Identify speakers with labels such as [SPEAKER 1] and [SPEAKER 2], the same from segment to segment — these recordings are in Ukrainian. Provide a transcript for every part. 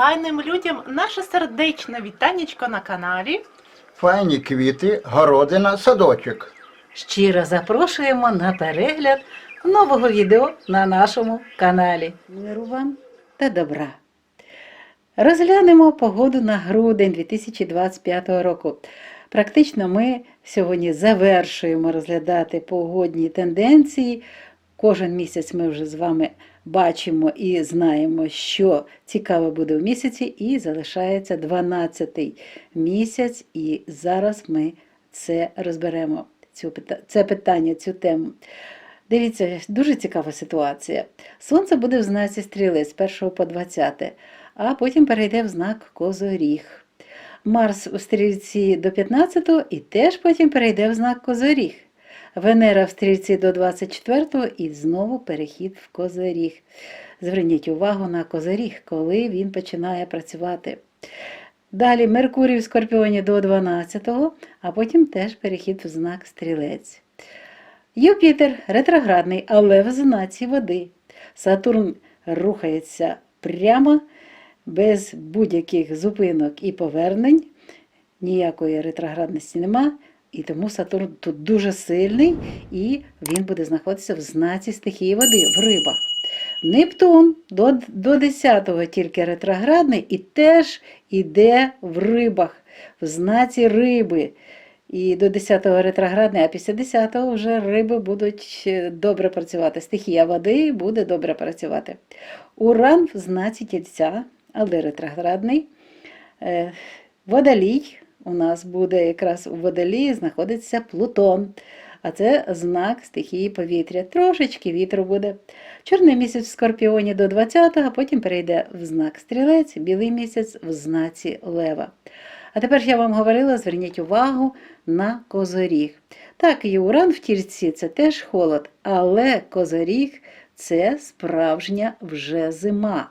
[SPEAKER 1] файним людям наше сердечне вітанечко на каналі.
[SPEAKER 2] Файні квіти, городина, садочок.
[SPEAKER 3] Щиро запрошуємо на перегляд нового відео на нашому каналі. Миру вам та добра. Розглянемо погоду на грудень 2025 року. Практично ми сьогодні завершуємо розглядати погодні тенденції. Кожен місяць ми вже з вами бачимо і знаємо, що цікаво буде в місяці, і залишається 12-й місяць, і зараз ми це розберемо. Це питання, цю тему. Дивіться, дуже цікава ситуація. Сонце буде в знаці стріли з 1 по 20, а потім перейде в знак Козоріг. Марс у стрільці до 15 і теж потім перейде в знак Козоріг. Венера в стрільці до 24-го і знову перехід в Козоріг. Зверніть увагу на Козоріг, коли він починає працювати. Далі Меркурій в Скорпіоні до 12-го, а потім теж перехід в знак Стрілець. Юпітер ретроградний, але в знаці води. Сатурн рухається прямо, без будь-яких зупинок і повернень. Ніякої ретроградності нема. І тому Сатурн тут дуже сильний, і він буде знаходитися в знаці стихії води, в рибах. Нептун до, до 10-го тільки ретроградний і теж іде в рибах, в знаці риби. І до 10-го ретроградний, а після 10-го вже риби будуть е, добре працювати. Стихія води буде добре працювати. Уран в знаці тільця, але ретроградний. Е, Водолій у нас буде якраз у водолії знаходиться Плутон. А це знак стихії повітря. Трошечки вітру буде. Чорний місяць в Скорпіоні до 20-го, а потім перейде в знак стрілець, білий місяць в знаці Лева. А тепер я вам говорила, зверніть увагу на козоріг. Так, і уран в тільці це теж холод, але козоріг це справжня вже зима.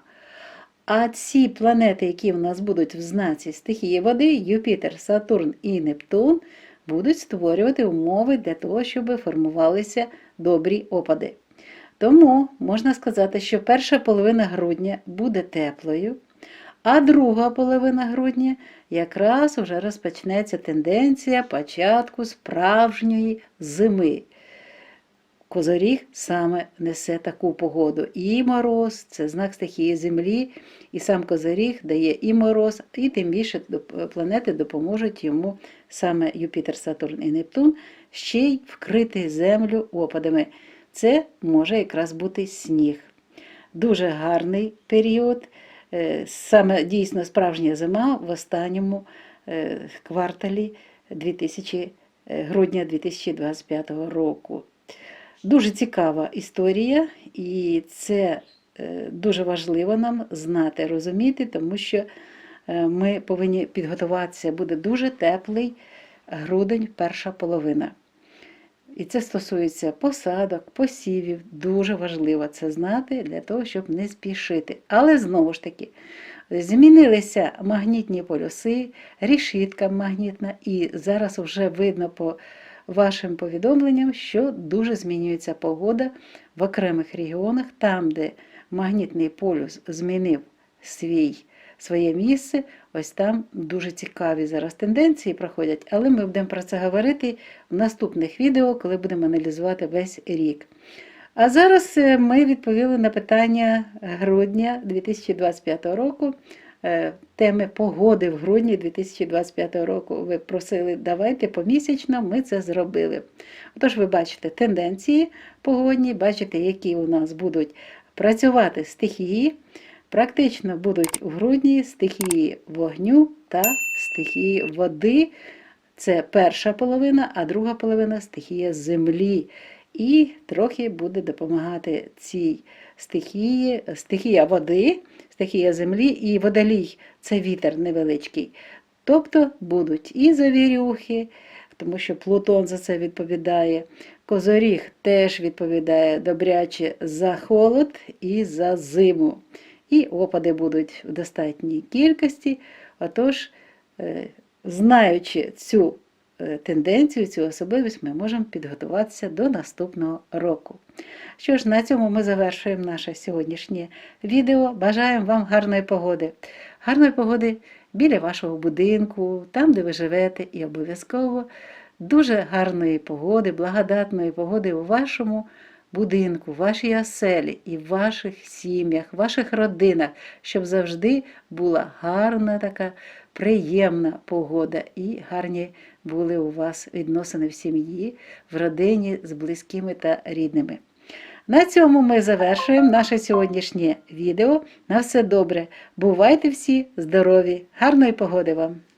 [SPEAKER 3] А ці планети, які в нас будуть в знаці стихії води, Юпітер, Сатурн і Нептун, будуть створювати умови для того, щоб формувалися добрі опади. Тому можна сказати, що перша половина грудня буде теплою, а друга половина грудня якраз вже розпочнеться тенденція початку справжньої зими. Козоріг саме несе таку погоду. І мороз це знак стихії Землі, і сам Козоріг дає і мороз, і тим більше планети допоможуть йому саме Юпітер, Сатурн і Нептун ще й вкрити землю опадами. Це може якраз бути сніг. Дуже гарний період. Е, Саме дійсно справжня зима в останньому е, кварталі 2000, е, грудня 2025 року. Дуже цікава історія, і це е, дуже важливо нам знати, розуміти, тому що е, ми повинні підготуватися. Буде дуже теплий грудень, перша половина. І це стосується посадок, посівів. Дуже важливо це знати для того, щоб не спішити. Але знову ж таки, змінилися магнітні полюси, рішітка магнітна, і зараз вже видно по вашим повідомленням, що дуже змінюється погода в окремих регіонах, там, де магнітний полюс змінив свій, своє місце, ось там дуже цікаві зараз тенденції проходять, але ми будемо про це говорити в наступних відео, коли будемо аналізувати весь рік. А зараз е, ми відповіли на питання грудня 2025 року. Е, Теми погоди в грудні 2025 року. Ви просили, давайте помісячно, ми це зробили. Отож, ви бачите тенденції погодні, бачите, які у нас будуть працювати стихії. Практично будуть у грудні стихії вогню та стихії води. Це перша половина, а друга половина стихія землі. І трохи буде допомагати цій стихії, стихія води, стихія землі і водолій це вітер невеличкий. Тобто будуть і завірюхи, тому що Плутон за це відповідає. Козоріг теж відповідає добряче за холод і за зиму. І опади будуть в достатній кількості. Отож, е, знаючи цю тенденцію, цю особливість, ми можемо підготуватися до наступного року. Що ж, на цьому ми завершуємо наше сьогоднішнє відео. Бажаємо вам гарної погоди, гарної погоди біля вашого будинку, там, де ви живете, і обов'язково дуже гарної погоди, благодатної погоди у вашому будинку, вашій оселі і в ваших сім'ях, ваших родинах, щоб завжди була гарна така приємна погода і гарні були у вас відносини в сім'ї, в родині з близькими та рідними. На цьому ми завершуємо наше сьогоднішнє відео. На все добре. Бувайте всі здорові! Гарної погоди вам!